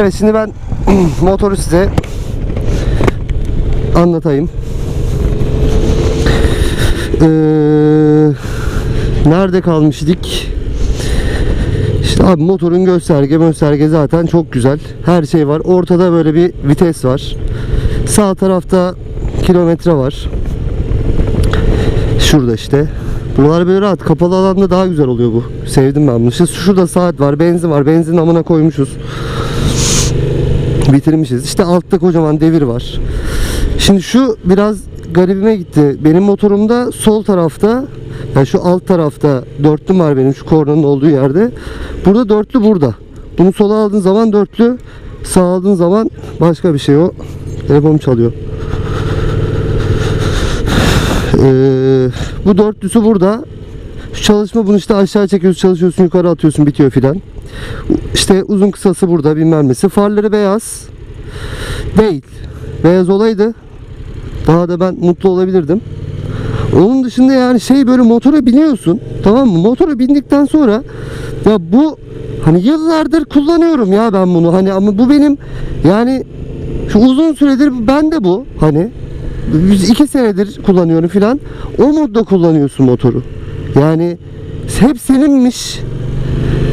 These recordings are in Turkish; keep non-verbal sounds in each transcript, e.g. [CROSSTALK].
Evet şimdi ben [CLEARS THROAT] motoru size anlatayım. Ee, nerede kalmıştık? İşte abi motorun gösterge gösterge zaten çok güzel. Her şey var. Ortada böyle bir vites var. Sağ tarafta kilometre var. Şurada işte. Buralar böyle rahat. Kapalı alanda daha güzel oluyor bu. Sevdim ben bunu. İşte şurada saat var, benzin var. Benzin amına koymuşuz. Bitirmişiz. İşte altta kocaman devir var. Şimdi şu biraz garibime gitti. Benim motorumda sol tarafta yani şu alt tarafta dörtlü var benim şu kornanın olduğu yerde. Burada dörtlü burada. Bunu sola aldığın zaman dörtlü, sağ aldığın zaman başka bir şey o. Telefonum çalıyor. Ee, bu dörtlüsü burada. Şu çalışma bunu işte aşağı çekiyorsun, çalışıyorsun, yukarı atıyorsun, bitiyor filan. İşte uzun kısası burada bilmem nesi. Farları beyaz. Değil. Beyaz olaydı. Daha da ben mutlu olabilirdim. Onun dışında yani şey böyle motora biniyorsun. Tamam mı? Motora bindikten sonra ya bu hani yıllardır kullanıyorum ya ben bunu. Hani ama bu benim yani şu uzun süredir ben de bu. Hani biz iki senedir kullanıyorum filan. O modda kullanıyorsun motoru. Yani hep seninmiş.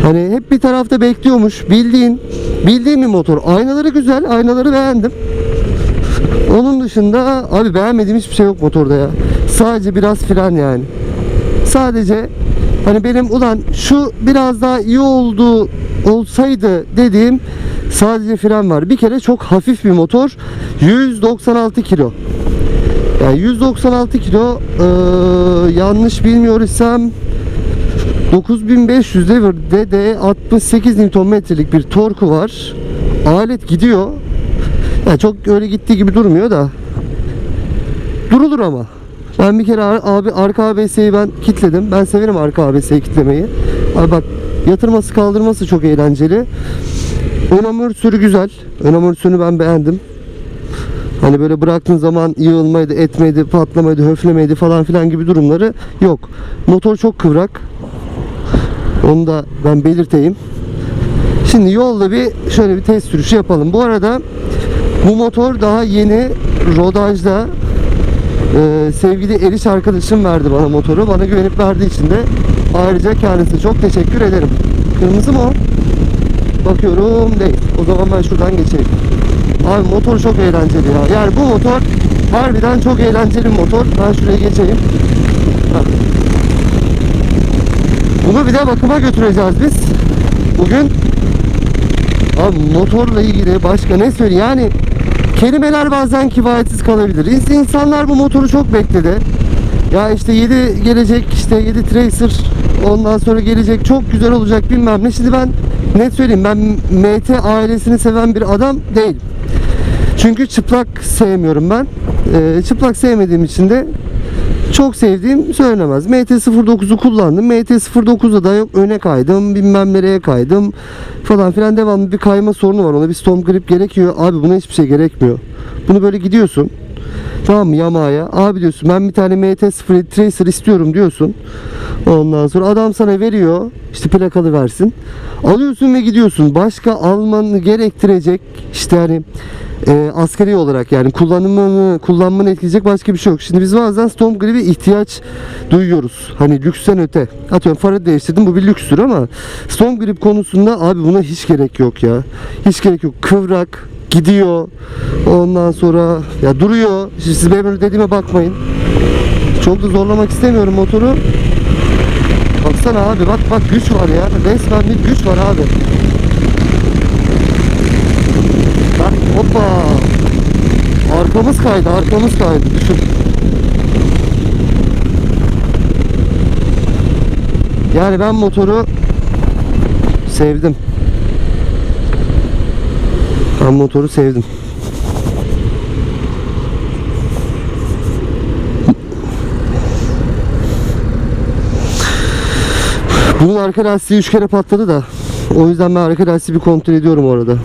Hani hep bir tarafta bekliyormuş. Bildiğin, bildiğin bir motor. Aynaları güzel, aynaları beğendim. Onun dışında abi beğenmediğim hiçbir şey yok motorda ya. Sadece biraz fren yani. Sadece hani benim ulan şu biraz daha iyi oldu olsaydı dediğim sadece fren var. Bir kere çok hafif bir motor. 196 kilo. Yani 196 kilo eee, yanlış bilmiyor isem 9500 devirde de 68 Nm'lik bir torku var. Alet gidiyor. Ya çok öyle gittiği gibi durmuyor da. Durulur ama. Ben bir kere abi arka ABS'yi ben kitledim. Ben severim arka ABS'yi kitlemeyi. Abi bak yatırması kaldırması çok eğlenceli. Ön amortisörü güzel. Ön amortisörünü ben beğendim. Hani böyle bıraktığın zaman yığılmaydı, etmeydi, patlamaydı, höflemeydi falan filan gibi durumları yok. Motor çok kıvrak. Onu da ben belirteyim. Şimdi yolda bir şöyle bir test sürüşü yapalım. Bu arada bu motor daha yeni rodajda e, sevgili Eriş arkadaşım verdi bana motoru. Bana güvenip verdiği için de ayrıca kendisine çok teşekkür ederim. Kırmızı mı o? Bakıyorum değil. O zaman ben şuradan geçeyim. Abi motor çok eğlenceli ya. Yani bu motor harbiden çok eğlenceli motor. Ben şuraya geçeyim. Bak. De bakıma götüreceğiz biz. Bugün Abi motorla ilgili başka ne söyleyeyim yani kelimeler bazen kifayetsiz kalabilir. İns- İnsanlar bu motoru çok bekledi. Ya işte 7 gelecek işte 7 Tracer ondan sonra gelecek çok güzel olacak bilmem ne. Şimdi ben net söyleyeyim ben MT ailesini seven bir adam değilim. Çünkü çıplak sevmiyorum ben. Ee, çıplak sevmediğim için de çok sevdiğim söylenemez. MT-09'u kullandım. MT-09'da da yok öne kaydım, bilmem nereye kaydım falan filan devamlı bir kayma sorunu var. Ona bir storm grip gerekiyor. Abi buna hiçbir şey gerekmiyor. Bunu böyle gidiyorsun. Tamam mı Yamaha'ya? Abi diyorsun ben bir tane MT-07 Tracer istiyorum diyorsun. Ondan sonra adam sana veriyor. işte plakalı versin. Alıyorsun ve gidiyorsun. Başka almanı gerektirecek işte hani e, askeri olarak yani kullanımını kullanmanı etkileyecek başka bir şey yok. Şimdi biz bazen Storm Grip'e ihtiyaç duyuyoruz. Hani lüksten öte. Atıyorum farı değiştirdim bu bir lükstür ama Storm Grip konusunda abi buna hiç gerek yok ya. Hiç gerek yok. Kıvrak gidiyor. Ondan sonra ya duruyor. Şimdi siz benim dediğime bakmayın. Çok da zorlamak istemiyorum motoru. Baksana abi bak bak güç var ya. Resmen bir güç var abi. Bak hoppa. Arkamız kaydı arkamız kaydı. Düşün. Yani ben motoru sevdim. Ben motoru sevdim. Bunun arka lastiği 3 kere patladı da o yüzden ben arka lastiği bir kontrol ediyorum orada.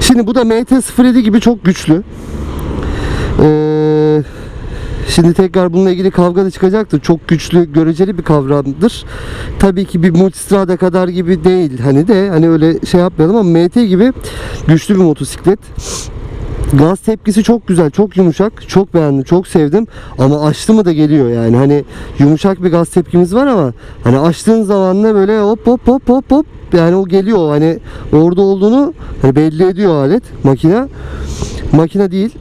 Şimdi bu da MT-07 gibi çok güçlü. Ee, Şimdi tekrar bununla ilgili kavga da çıkacaktır. Çok güçlü, göreceli bir kavramdır. Tabii ki bir multistrada kadar gibi değil. Hani de hani öyle şey yapmayalım ama MT gibi güçlü bir motosiklet. Gaz tepkisi çok güzel, çok yumuşak. Çok beğendim, çok sevdim. Ama açtı mı da geliyor yani. Hani yumuşak bir gaz tepkimiz var ama hani açtığın zaman da böyle hop hop hop hop hop yani o geliyor. Hani orada olduğunu hani belli ediyor alet, makine. Makine değil,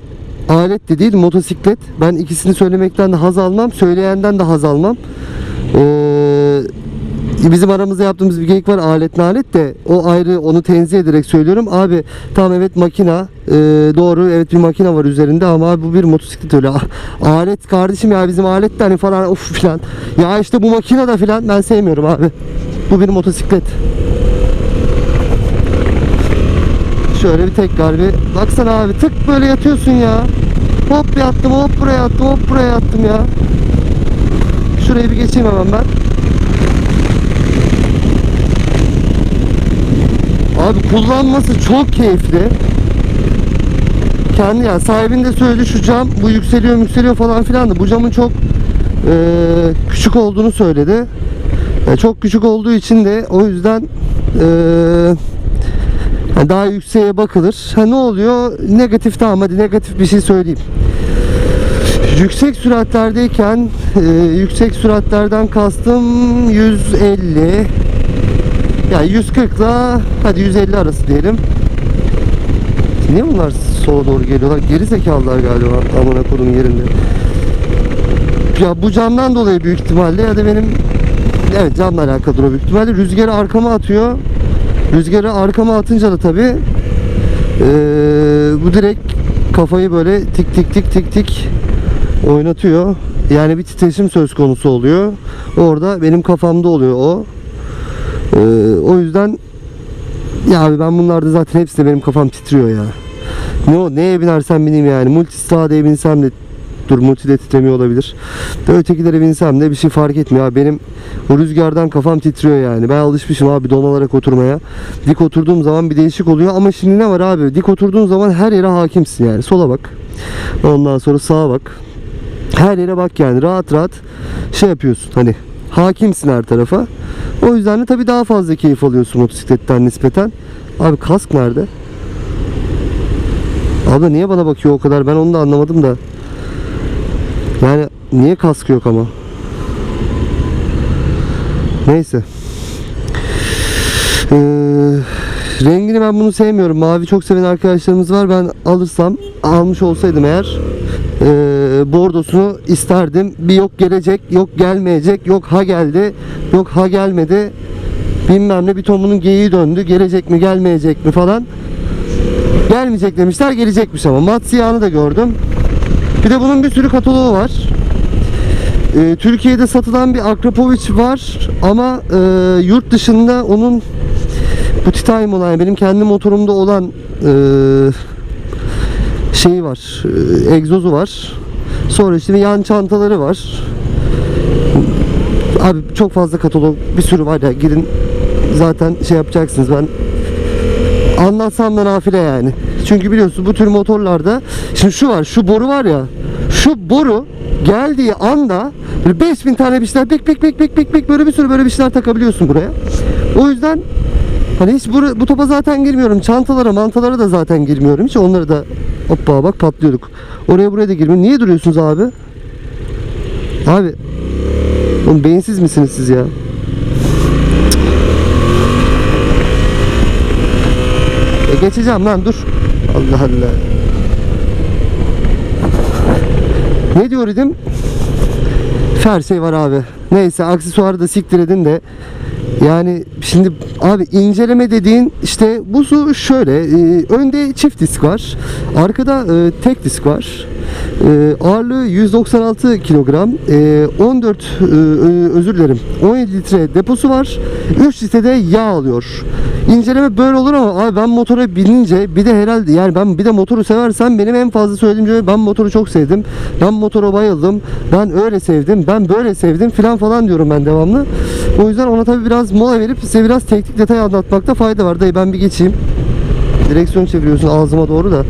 alet de değil, motosiklet. Ben ikisini söylemekten de haz almam, söyleyenden de haz almam. Ee, bizim aramızda yaptığımız bir geyik var alet alet de o ayrı onu tenzih ederek söylüyorum. Abi tamam evet makina ee, doğru evet bir makina var üzerinde ama abi bu bir motosiklet öyle. Alet kardeşim ya bizim alet de hani falan uf filan. Ya işte bu makina da filan ben sevmiyorum abi. Bu bir motosiklet. Şöyle bir tekrar bir baksana abi tık böyle yatıyorsun ya. Hop yattım hop buraya yattım hop buraya yattım ya. Şurayı bir geçeyim hemen ben. Abi kullanması çok keyifli. Kendi ya sahibin de söyledi şu cam bu yükseliyor yükseliyor falan filan da bu camın çok eee, küçük olduğunu söyledi. E, çok küçük olduğu için de o yüzden eee, yani daha yükseğe bakılır. Ha ne oluyor? Negatif tamam hadi negatif bir şey söyleyeyim. Yüksek süratlerdeyken e, yüksek süratlerden kastım 150 yani 140 ile hadi 150 arası diyelim. Niye bunlar sola doğru geliyorlar? Geri zekalılar galiba amına kodum yerinde. Ya bu camdan dolayı büyük ihtimalle ya da benim evet camla alakalıdır o büyük ihtimalle. Rüzgarı arkama atıyor. Rüzgarı arkama atınca da tabi bu direkt kafayı böyle tik tik tik tik tik oynatıyor. Yani bir titreşim söz konusu oluyor. Orada benim kafamda oluyor o. Ee, o yüzden ya abi ben bunlarda zaten hepsi de benim kafam titriyor ya. Ne o neye binersem bineyim yani. Multistrada'ya binsem de dur multi de titremiyor olabilir. De ötekilere binsem de bir şey fark etmiyor abi. Benim o rüzgardan kafam titriyor yani. Ben alışmışım abi donalarak oturmaya. Dik oturduğum zaman bir değişik oluyor ama şimdi ne var abi? Dik oturduğun zaman her yere hakimsin yani. Sola bak. Ondan sonra sağa bak. Her yere bak yani rahat rahat şey yapıyorsun hani hakimsin her tarafa. O yüzden de tabii daha fazla keyif alıyorsun motosikletten nispeten. Abi kask nerede? Abla niye bana bakıyor o kadar? Ben onu da anlamadım da. Yani niye kask yok ama? Neyse. Ee, rengini ben bunu sevmiyorum. Mavi çok seven arkadaşlarımız var. Ben alırsam almış olsaydım eğer e, bordosunu isterdim. Bir yok gelecek, yok gelmeyecek, yok ha geldi, yok ha gelmedi. Bilmem ne bir ton bunun geyiği döndü. Gelecek mi, gelmeyecek mi falan. Gelmeyecek demişler, gelecekmiş ama. Mat siyahını da gördüm. Bir de bunun bir sürü kataloğu var. Ee, Türkiye'de satılan bir Akrapovic var ama e, yurt dışında onun bu titanium olan benim kendi motorumda olan e, şeyi var, e, egzozu var. Sonra işte yan çantaları var. Abi çok fazla katalog bir sürü var ya girin zaten şey yapacaksınız ben anlatsam da nafile yani. Çünkü biliyorsun bu tür motorlarda şimdi şu var şu boru var ya şu boru geldiği anda böyle 5000 tane bir şeyler pek pek pek pek pek pek böyle bir sürü böyle bir şeyler takabiliyorsun buraya. O yüzden hani hiç bu, bu topa zaten girmiyorum. Çantalara mantalara da zaten girmiyorum. Hiç onları da hoppa bak patlıyorduk. Oraya buraya da girmiyorum. Niye duruyorsunuz abi? Abi Oğlum beyinsiz misiniz siz ya? E geçeceğim lan dur. Allah Allah. Ne diyor idim? Her şey var abi. Neyse aksesuarı da siktir edin de yani şimdi abi inceleme dediğin işte bu su şöyle e, önde çift disk var arkada e, tek disk var e, ağırlığı 196 kilogram e, 14 e, özür dilerim 17 litre deposu var 3 litre de yağ alıyor İnceleme böyle olur ama abi ben motora binince bir de herhalde yani ben bir de motoru seversem benim en fazla söylediğim şey ben motoru çok sevdim. Ben motora bayıldım. Ben öyle sevdim. Ben böyle sevdim filan falan diyorum ben devamlı. O yüzden ona tabii biraz mola verip size biraz teknik detay anlatmakta fayda var. Dayı ben bir geçeyim. Direksiyon çeviriyorsun ağzıma doğru da.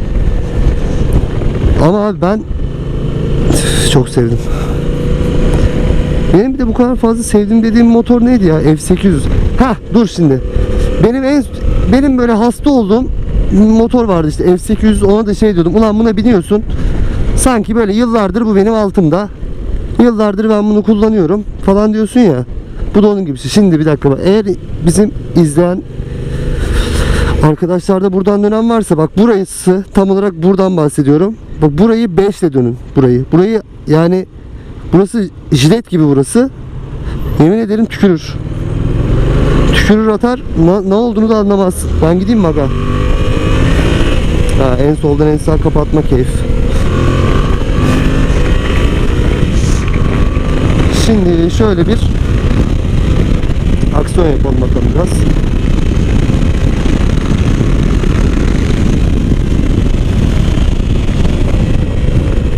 Ama abi ben Çok sevdim. Benim bir de bu kadar fazla sevdiğim dediğim motor neydi ya? F800. Ha dur şimdi. Benim en benim böyle hasta olduğum motor vardı işte F800 ona da şey diyordum. Ulan buna biniyorsun. Sanki böyle yıllardır bu benim altımda. Yıllardır ben bunu kullanıyorum falan diyorsun ya. Bu da onun gibisi. Şimdi bir dakika bak. Eğer bizim izleyen arkadaşlarda buradan dönen varsa bak burası tam olarak buradan bahsediyorum. Bak burayı 5 ile dönün. Burayı. Burayı yani burası jilet gibi burası. Yemin ederim tükürür. Tükürür atar. Ne, ne olduğunu da anlamaz. Ben gideyim mi aga? Ha, en soldan en sağ kapatma keyif. Şimdi şöyle bir aksiyon yapalım bakalım biraz.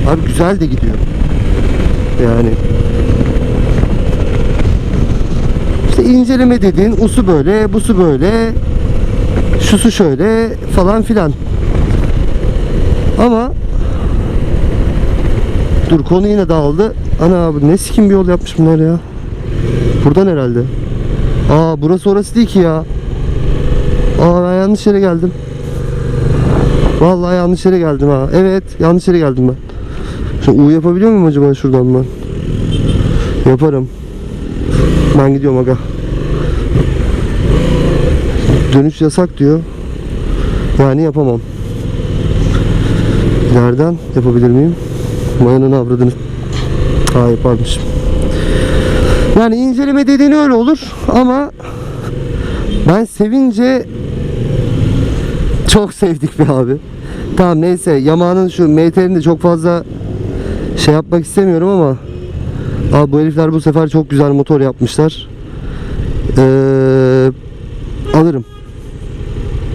Abi güzel de gidiyor. Yani işte inceleme dediğin usu böyle, busu böyle, şusu şöyle falan filan. Ama dur konu yine dağıldı. Ana abi ne sikim bir yol yapmış bunlar ya. Buradan herhalde. Aa burası orası değil ki ya. Aa ben yanlış yere geldim. Vallahi yanlış yere geldim ha. Evet yanlış yere geldim ben. Şu U yapabiliyor muyum acaba şuradan ben? Yaparım. Ben gidiyorum aga. Dönüş yasak diyor. Yani yapamam. İleriden yapabilir miyim? Mayanın avradını. Ha yaparmışım. Yani inceleme dediğin öyle olur ama ben sevince çok sevdik bir abi. Tamam neyse Yamaha'nın şu MT'ni de çok fazla şey yapmak istemiyorum ama Abi bu herifler bu sefer çok güzel motor yapmışlar. Ee, alırım.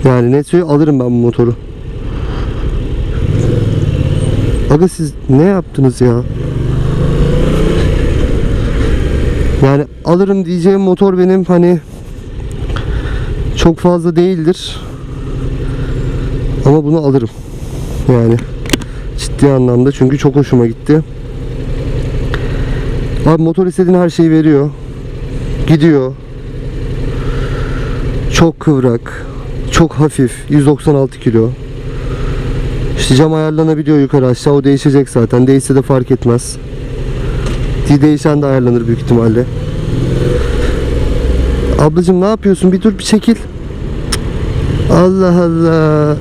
Yani ne söyleyeyim alırım ben bu motoru. Aga siz ne yaptınız ya? Yani alırım diyeceğim motor benim hani çok fazla değildir. Ama bunu alırım. Yani ciddi anlamda çünkü çok hoşuma gitti. Abi motor istediğin her şeyi veriyor. Gidiyor. Çok kıvrak. Çok hafif. 196 kilo. İşte cam ayarlanabiliyor yukarı aşağı. O değişecek zaten. Değişse de fark etmez. Değişen de ayarlanır büyük ihtimalle. Ablacım ne yapıyorsun? Bir dur bir çekil. Allah Allah.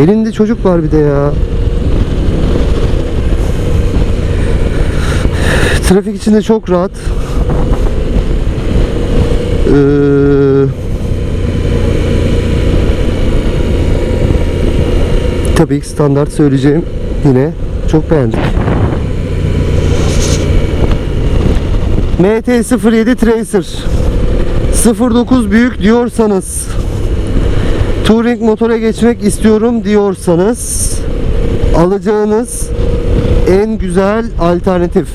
Elinde çocuk var bir de ya. Trafik içinde çok rahat. Ee, tabii ki standart söyleyeceğim yine çok beğendik. MT-07 Tracer 09 büyük diyorsanız Touring motora geçmek istiyorum diyorsanız alacağınız en güzel alternatif